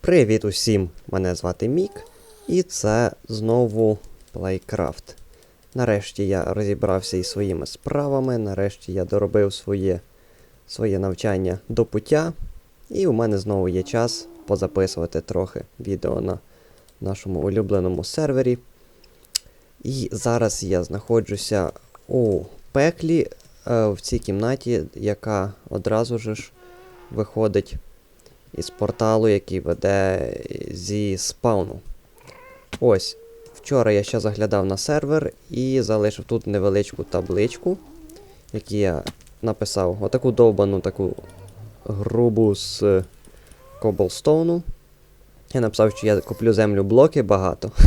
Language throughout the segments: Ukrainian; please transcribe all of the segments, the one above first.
Привіт усім! Мене звати Мік, і це знову Playcraft. Нарешті я розібрався із своїми справами, нарешті я доробив своє, своє навчання до пуття, і у мене знову є час позаписувати трохи відео на нашому улюбленому сервері. І зараз я знаходжуся у пеклі е, в цій кімнаті, яка одразу ж виходить із порталу, який веде зі спауну. Ось. Вчора я ще заглядав на сервер і залишив тут невеличку табличку, якій я написав отаку довбану таку грубу з е, коблстоуну. Я написав, що я куплю землю блоки багато.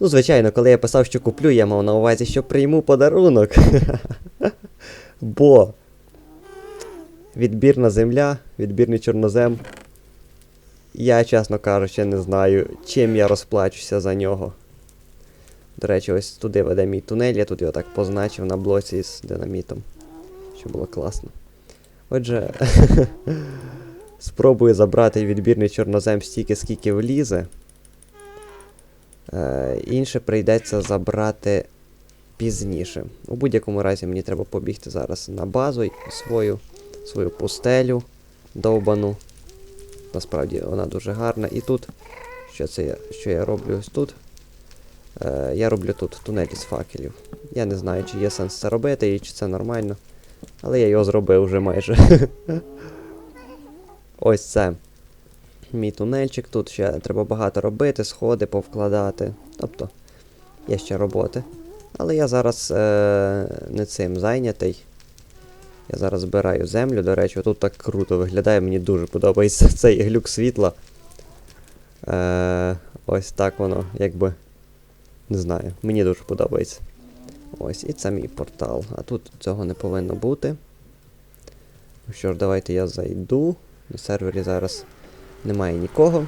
Ну, звичайно, коли я писав, що куплю, я мав на увазі, що прийму подарунок. Бо відбірна земля, відбірний чорнозем. Я, чесно кажучи, не знаю, чим я розплачуся за нього. До речі, ось туди веде мій тунель, я тут його так позначив на блоці з динамітом. Що було класно. Отже, спробую забрати відбірний чорнозем стільки, скільки влізе. Е, інше прийдеться забрати пізніше. У будь-якому разі мені треба побігти зараз на базу свою, свою пустелю довбану. Насправді вона дуже гарна. І тут, що це я, що я роблю ось тут? Е, я роблю тут тунель із факелів. Я не знаю, чи є сенс це робити і чи це нормально. Але я його зробив вже майже. Ось це. Мій тунельчик. Тут ще треба багато робити, сходи повкладати. Тобто, є ще роботи. Але я зараз е, не цим зайнятий. Я зараз збираю землю, до речі, тут так круто виглядає, мені дуже подобається цей глюк світла. Е, ось так воно, якби. Не знаю, мені дуже подобається. Ось, і це мій портал. А тут цього не повинно бути. Ну що ж, давайте я зайду. На сервері зараз немає нікого.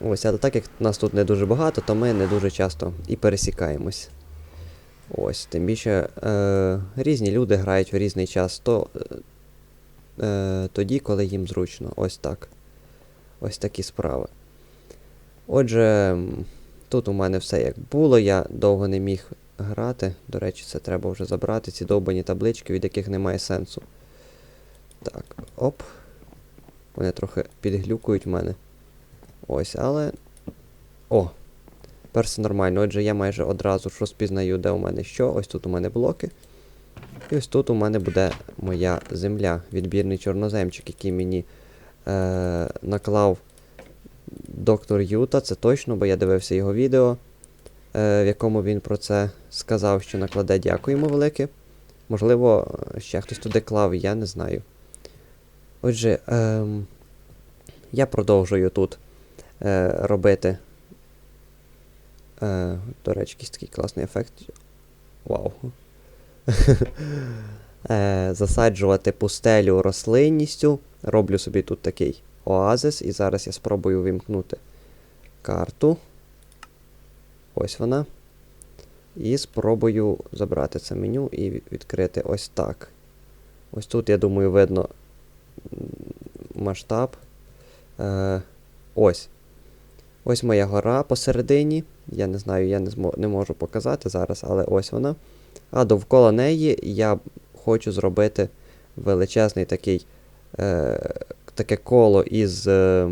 Ось, але так як нас тут не дуже багато, то ми не дуже часто і пересікаємось. Ось, тим більше е, різні люди грають в різний час, то е, тоді, коли їм зручно. Ось так. Ось такі справи. Отже, тут у мене все як було, я довго не міг грати. До речі, це треба вже забрати, ці довбані таблички, від яких немає сенсу. Так, оп. Вони трохи підглюкують в мене. Ось, але. О! Тепер все нормально. Отже, я майже одразу ж розпізнаю, де у мене що. Ось тут у мене блоки. І ось тут у мене буде моя земля, відбірний чорноземчик, який мені е, наклав доктор Юта. Це точно, бо я дивився його відео, е, в якому він про це сказав, що накладе. Дякуємо велике. Можливо, ще хтось туди клав, я не знаю. Отже, ем, я продовжую тут е, робити. Е, до речі, якийсь такий класний ефект. Вау. е, засаджувати пустелю рослинністю. Роблю собі тут такий оазис, і зараз я спробую вимкнути карту. Ось вона. І спробую забрати це меню і відкрити ось так. Ось тут, я думаю, видно масштаб. Е, ось. Ось моя гора посередині. Я не знаю, я не, змо, не можу показати зараз, але ось вона. А довкола неї я хочу зробити величезний такий, е, таке коло із е,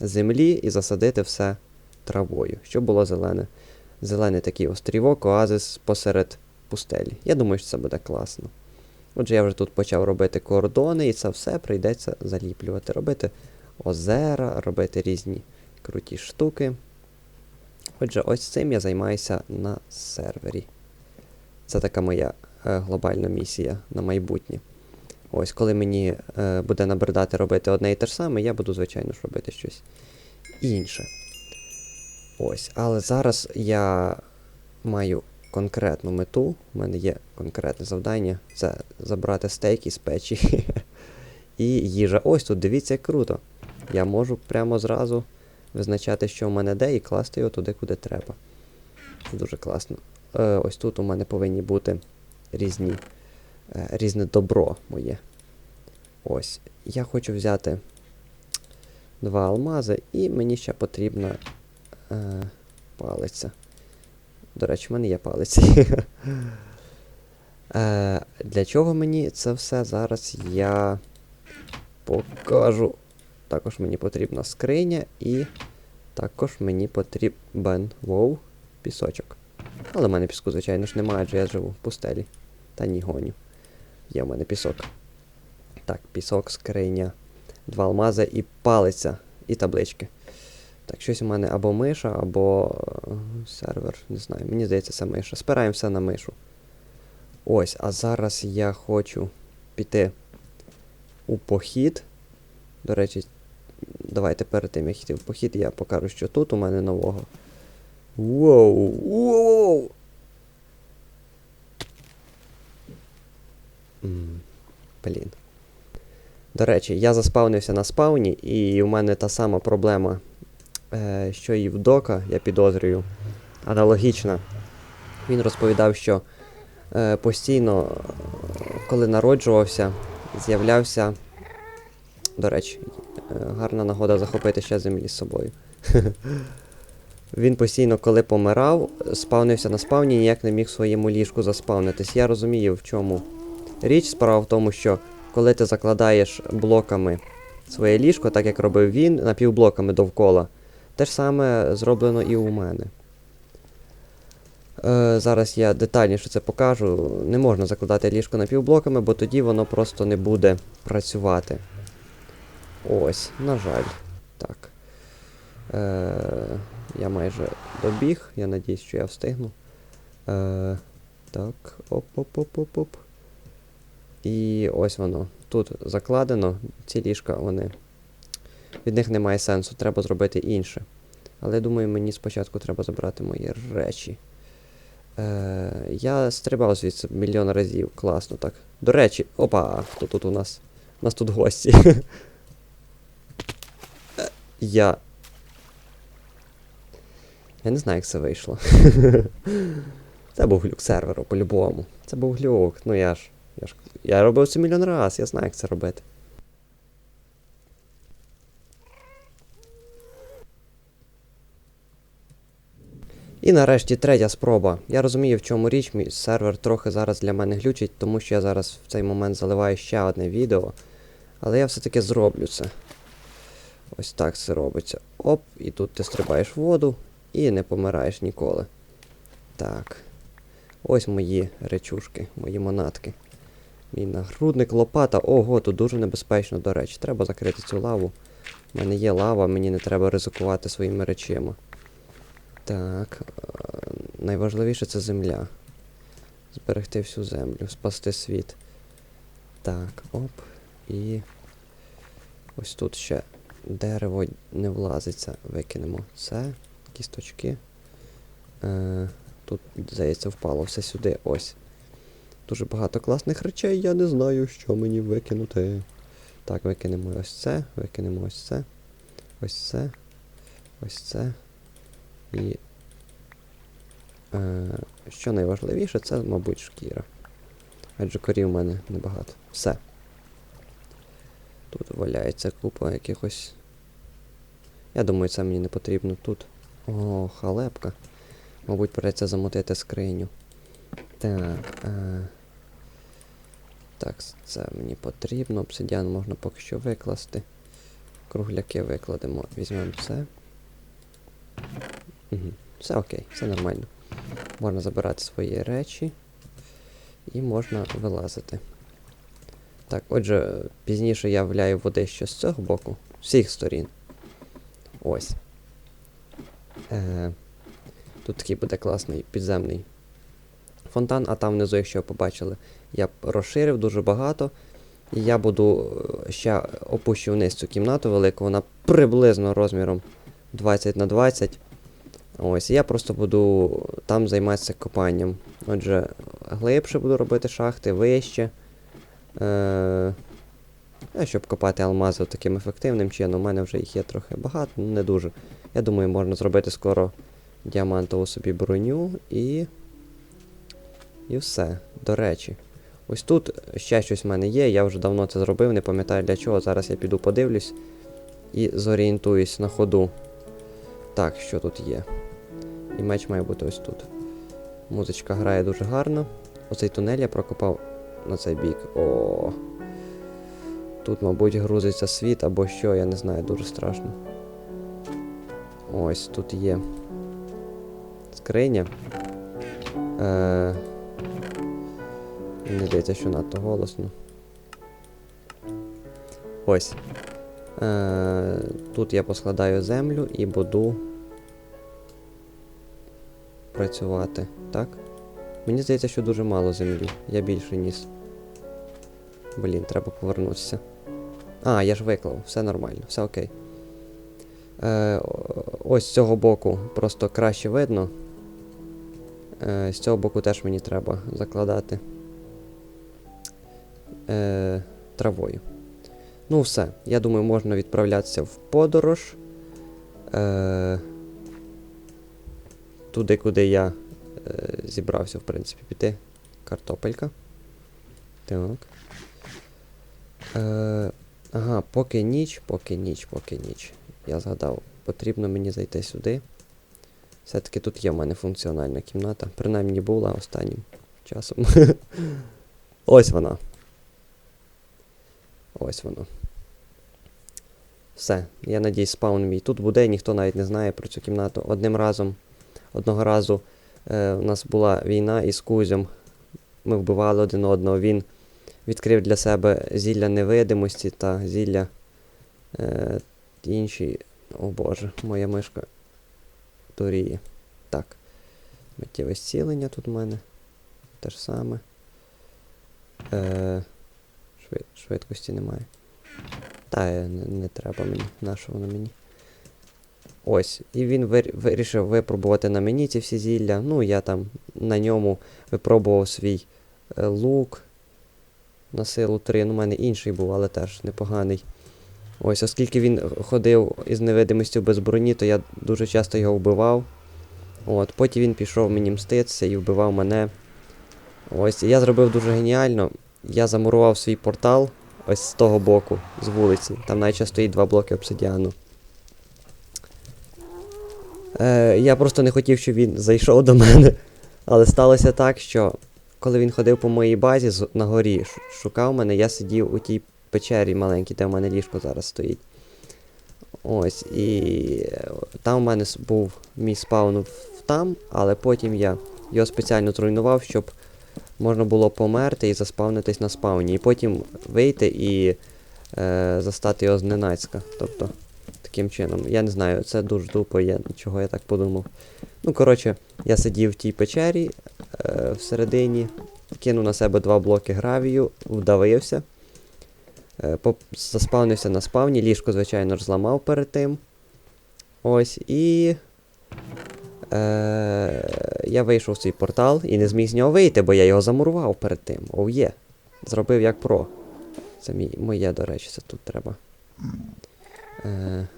землі і засадити все травою, щоб було зелене. Зелений такий острівок, оазис посеред пустелі. Я думаю, що це буде класно. Отже, я вже тут почав робити кордони, і це все прийдеться заліплювати. Робити озера, робити різні круті штуки. Отже, ось цим я займаюся на сервері. Це така моя е, глобальна місія на майбутнє. Ось, коли мені е, буде набридати робити одне і те ж саме, я буду, звичайно ж, робити щось інше. Ось, але зараз я маю конкретну мету. У мене є конкретне завдання це забрати стейки з печі. І їжа. Ось тут, дивіться, як круто. Я можу прямо зразу визначати, що в мене де, і класти його туди, куди треба. Це дуже класно. Е, ось тут у мене повинні бути різні, е, різне добро моє. Ось. Я хочу взяти два алмази, і мені ще потрібна е, палиця. До речі, в мене є палиці. е, для чого мені це все зараз я покажу. Також мені потрібна скриня і також мені потрібен воу, пісочок. Але в мене піску, звичайно ж, немає, адже я живу в пустелі. Та ні гоню. Є в мене пісок. Так, пісок, скриня, два алмази і палиця, і таблички. Так, щось у мене або миша, або е, сервер, не знаю. Мені здається, це миша. Спираємо все на мишу. Ось, а зараз я хочу піти у похід. До речі, давайте перед тим, як йти в похід, я покажу, що тут у мене нового. Воу! Воу! Блін. До речі, я заспавнився на спауні, і у мене та сама проблема, е, що і в Дока, я підозрюю. Аналогічна. Він розповідав, що е, постійно, е, коли народжувався, з'являвся. До речі, гарна нагода захопити ще землі з собою. Він постійно, коли помирав, спавнився на спавні ніяк не міг своєму ліжку заспавнитись. Я розумію, в чому річ. Справа в тому, що коли ти закладаєш блоками своє ліжко, так як робив він, напівблоками довкола, те ж саме зроблено і у мене. Е, зараз я детальніше це покажу. Не можна закладати ліжко напівблоками, бо тоді воно просто не буде працювати. Ось, на жаль. Так. Е, я майже добіг, я надіюсь, що я встигну. Е, так, оп-оп-оп-оп-оп. І ось воно. Тут закладено, ці ліжка, вони. Від них немає сенсу, треба зробити інше. Але думаю, мені спочатку треба забрати мої речі. Е, я стрибав звідси мільйон разів, класно так. До речі, опа, хто тут у нас? У нас тут гості. Я. Я не знаю, як це вийшло. Це був глюк серверу, по-любому. Це був глюк. Ну я ж. Я ж. Я робив це мільйон раз, я знаю, як це робити. І нарешті третя спроба. Я розумію, в чому річ, мій сервер трохи зараз для мене глючить, тому що я зараз в цей момент заливаю ще одне відео. Але я все-таки зроблю це. Ось так це робиться. Оп, і тут ти стрибаєш в воду і не помираєш ніколи. Так. Ось мої речушки, мої монатки. Мій нагрудник, лопата. Ого, тут дуже небезпечно, до речі. Треба закрити цю лаву. У мене є лава, мені не треба ризикувати своїми речима. Так. е, Найважливіше це земля. Зберегти всю землю, спасти світ. Так, оп. І. Ось тут ще дерево не влазиться. Викинемо це. Кісточки. Е, тут, здається, впало все сюди. Ось. Дуже багато класних речей, я не знаю, що мені викинути. Так, викинемо ось це, викинемо ось це. Ось це. Ось це. І. Е, що найважливіше, це, мабуть, шкіра. Адже корів в мене небагато. Все. Тут валяється купа якихось. Я думаю, це мені не потрібно тут. О, халепка. Мабуть, придеться замотити скриню. Так. Е... Так, це мені потрібно. Обсидіан можна поки що викласти. Кругляки викладемо. Візьмемо це. Угу. Все окей, все нормально. Можна забирати свої речі. І можна вилазити. Так, отже, пізніше я вляю води ще з цього боку, з всіх сторін. Ось. Е, Тут такий буде класний підземний фонтан, а там внизу, якщо ви побачили, я розширив дуже багато. І я буду е, ще опущу вниз цю кімнату велику, вона приблизно розміром 20 на 20. Ось, і я просто буду там займатися копанням. Отже, глибше буду робити шахти, вище. Е, щоб копати алмази таким ефективним чином, у мене вже їх є трохи багато, ну не дуже. Я думаю, можна зробити скоро діамантову собі броню і. І все. До речі. Ось тут ще щось в мене є, я вже давно це зробив, не пам'ятаю для чого. Зараз я піду подивлюсь. і зорієнтуюсь на ходу. Так, що тут є? І меч має бути ось тут. Музичка грає дуже гарно. Оцей тунель я прокопав на цей бік. О. Тут, мабуть, грузиться світ або що, я не знаю, дуже страшно. Ось тут є скриня. Е... Мені здається, що надто голосно. Ось. Е... Тут я поскладаю землю і буду працювати, так? Мені здається, що дуже мало землі. Я більше ніс. Блін, треба повернутися. А, я ж виклав, все нормально, все окей. Е, ось з цього боку просто краще видно. Е, з цього боку теж мені треба закладати е, травою. Ну, все. Я думаю, можна відправлятися в подорож. Е, туди, куди я зібрався, в принципі, піти. Картопелька. Так. Е, ага, поки ніч, поки ніч, поки ніч. Я згадав, потрібно мені зайти сюди. Все-таки тут є в мене функціональна кімната. Принаймні була останнім часом. Ось вона. Ось воно. Все. Я надіюсь, спаун мій тут буде, ніхто навіть не знає про цю кімнату. Одним разом, одного разу е, у нас була війна із Кузем. Ми вбивали один одного. Він відкрив для себе зілля невидимості та зілля е, інші. О боже, моя мишка дуріє. Так. Миттєве зцілення тут у мене. Те ж саме. Е, швид, швидкості немає. Та е, не, не треба мені. Нащо воно мені? Ось. І він вирішив випробувати на мені ці всі зілля. Ну, я там на ньому випробував свій е, лук на силу 3. Ну, у мене інший був, але теж непоганий. Ось, оскільки він ходив із невидимістю без броні, то я дуже часто його вбивав. От, потім він пішов мені мститися і вбивав мене. Ось, і я зробив дуже геніально. Я замурував свій портал ось з того боку, з вулиці. Там наче стоїть два блоки обсидіану. Е, я просто не хотів, щоб він зайшов до мене. Але сталося так, що коли він ходив по моїй базі на горі, шукав мене, я сидів у тій печері маленькій, де в мене ліжко зараз стоїть. Ось, і е, там у мене був мій спаун там, але потім я його спеціально зруйнував, щоб можна було померти і заспавнитись на спауні. І потім вийти і е, застати його зненацька. Тобто, таким чином. Я не знаю, це дуже тупо, я, чого я так подумав. Ну, коротше, я сидів в тій печері е, всередині, кинув на себе два блоки гравію, вдавився. Е, заспавнився на спавні, ліжко, звичайно ж, зламав перед тим. Ось, і. Е, я вийшов в цей портал і не зміг з нього вийти, бо я його замурував перед тим. Оу є. Зробив як про. Це мій, моє, до речі, це тут треба. Е,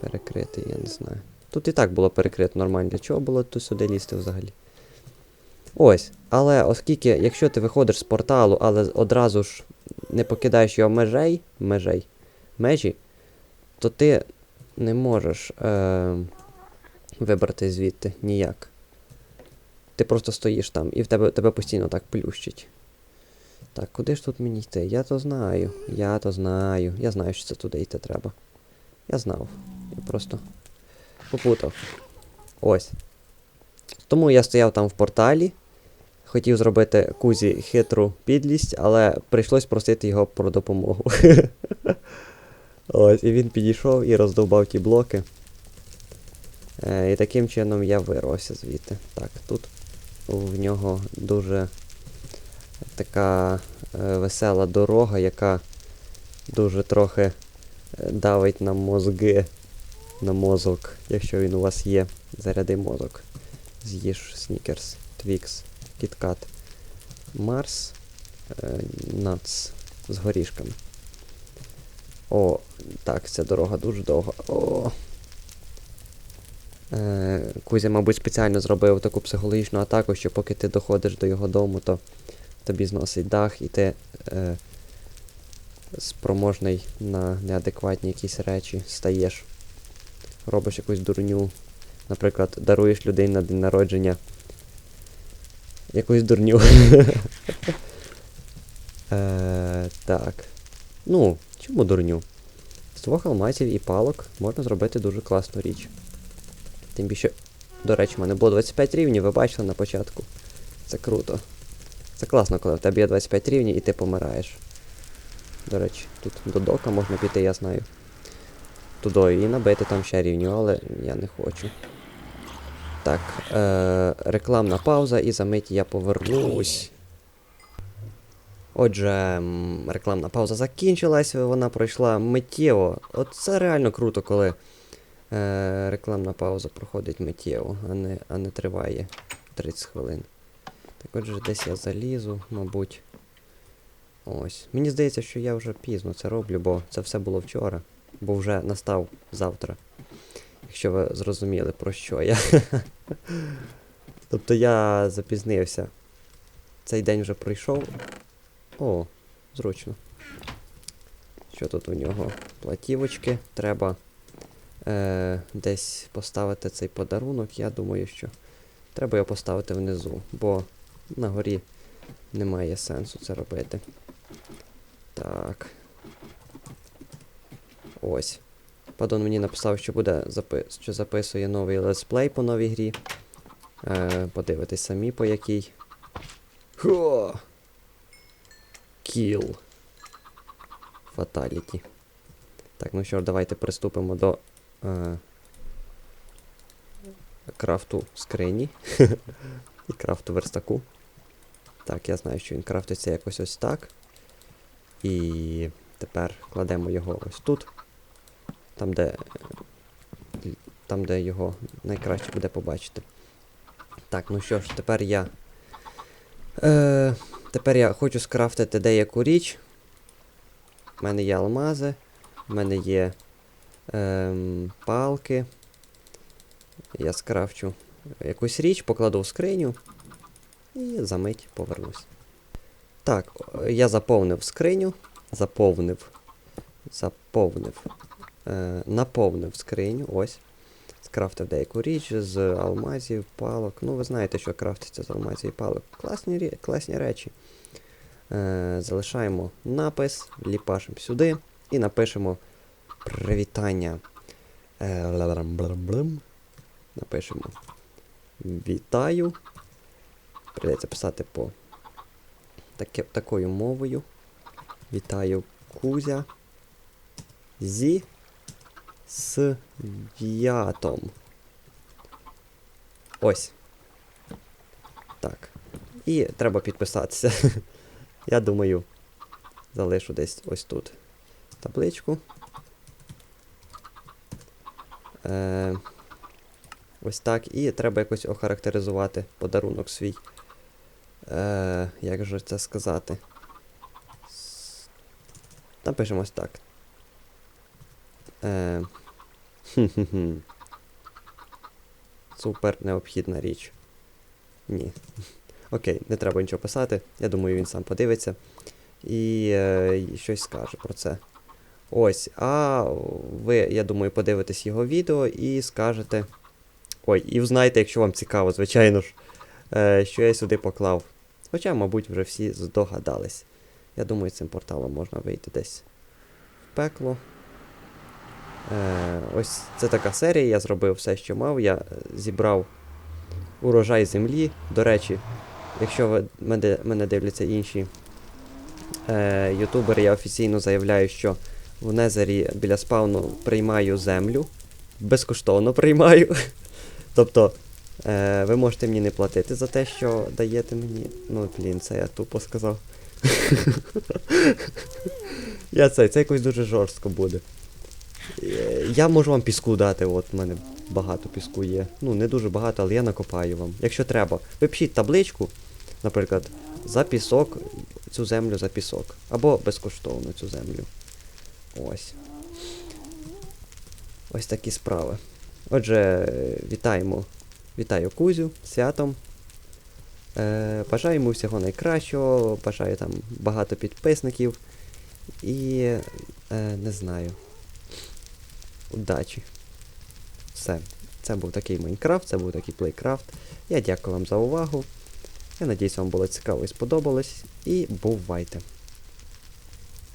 перекрити, я не знаю. Тут і так було перекрито нормально. Для чого було тут сюди лізти взагалі? Ось. Але оскільки, якщо ти виходиш з порталу, але одразу ж не покидаєш його межей, межей, межі, то ти не можеш е, вибрати звідти ніяк. Ти просто стоїш там і в тебе, тебе постійно так плющить. Так, куди ж тут мені йти? Я то знаю. Я то знаю. Я знаю, що це туди йти треба. Я знав. Я просто попутав. Ось. Тому я стояв там в порталі. Хотів зробити Кузі хитру підлість, але прийшлось просити його про допомогу. Ось, і він підійшов і роздовбав ті блоки. Е, і таким чином я вирвався звідти. Так, тут в нього дуже така е, весела дорога, яка дуже трохи давить на мозги, на мозок, якщо він у вас є. Заряди мозок. З'їж снікерс, твікс, кіткат, Марс, нац з горішками. О, так, ця дорога дуже довга. О. Е, Кузя, мабуть, спеціально зробив таку психологічну атаку, що поки ти доходиш до його дому, то тобі зносить дах і ти е, спроможний на неадекватні якісь речі стаєш. Робиш якусь дурню. Наприклад, даруєш людині на день народження. Якусь дурню. е, так. Ну, чому дурню? З двох алмазів і палок можна зробити дуже класну річ. Тим більше, до речі, в мене було 25 рівнів, ви бачили на початку. Це круто. Це класно, коли в тебе є 25 рівнів і ти помираєш. До речі, тут до дока можна піти, я знаю. Тудою і набити там ще рівню, але я не хочу. Так, е- рекламна пауза і за мить я повернусь. Отже, рекламна пауза закінчилась, вона пройшла миттєво. От це реально круто, коли е- рекламна пауза проходить миттєво, а не, а не триває 30 хвилин. Так отже, десь я залізу, мабуть. Ось. Мені здається, що я вже пізно це роблю, бо це все було вчора, бо вже настав завтра. Якщо ви зрозуміли, про що я. тобто я запізнився. Цей день вже пройшов. О, зручно. Що тут у нього? Платівочки. Треба е, десь поставити цей подарунок. Я думаю, що треба його поставити внизу, бо на горі немає сенсу це робити. Так. Ось. Падон мені написав, що буде запи... що записує новий летсплей по новій грі. Е, подивитись самі по якій. Хо! Кіл. Фаталіті. Так, ну що ж, давайте приступимо до е, крафту скрині. І крафту верстаку. Так, я знаю, що він крафтиться якось ось так. І тепер кладемо його ось тут. Там, де. е, Там, де його найкраще буде побачити. Так, ну що ж, тепер я. Е, тепер я хочу скрафтити деяку річ. У мене є алмази, в мене є ем, палки. Я скрафчу якусь річ, покладу в скриню і за мить повернусь. Так, е, я заповнив скриню. Заповнив. Заповнив. Е, наповнив скриню. Ось. Скрафтив деяку річ з алмазів, палок. Ну, ви знаєте, що крафтиться з алмазів і палок. Класні, класні речі. Е, залишаємо напис, ліпашимо сюди і напишемо привітання. Е. Напишемо Вітаю. Придеться писати по таке, такою мовою. Вітаю Кузя зі святом. Ось. Так. І треба підписатися. Я думаю, залишу десь ось тут табличку. Е, ось так. І треба якось охарактеризувати подарунок свій. Е, як же це сказати? Напишемо ось так. Е, хм-хм-хм. Супер необхідна річ. Ні. Окей, не треба нічого писати. Я думаю, він сам подивиться. І, е, щось скаже про це. Ось. А ви, я думаю, подивитесь його відео і скажете. Ой, і знаєте, якщо вам цікаво, звичайно ж, е, що я сюди поклав. Хоча, мабуть, вже всі здогадались. Я думаю, цим порталом можна вийти десь в пекло. Е, ось це така серія, я зробив все, що мав. Я е, зібрав урожай землі. До речі, якщо ви мене, дивляться інші е, ютубери, я офіційно заявляю, що в Незері біля спауну приймаю землю. Безкоштовно приймаю. тобто, е, ви можете мені не платити за те, що даєте мені. Ну, блін, це я тупо сказав. я це, це якось дуже жорстко буде. Е, Я можу вам піску дати, от в мене багато піску є. Ну, не дуже багато, але я накопаю вам. Якщо треба, ви пишіть табличку, наприклад, за пісок, цю землю за пісок. Або безкоштовно цю землю. Ось. Ось такі справи. Отже, вітаємо. Вітаю Кузю святом. Е, бажаю йому всього найкращого, бажаю там багато підписників І е, не знаю. Удачі. Все. Це був такий Майнкрафт, це був такий плейкрафт. Я дякую вам за увагу. Я надіюсь, вам було цікаво і сподобалось. І бувайте!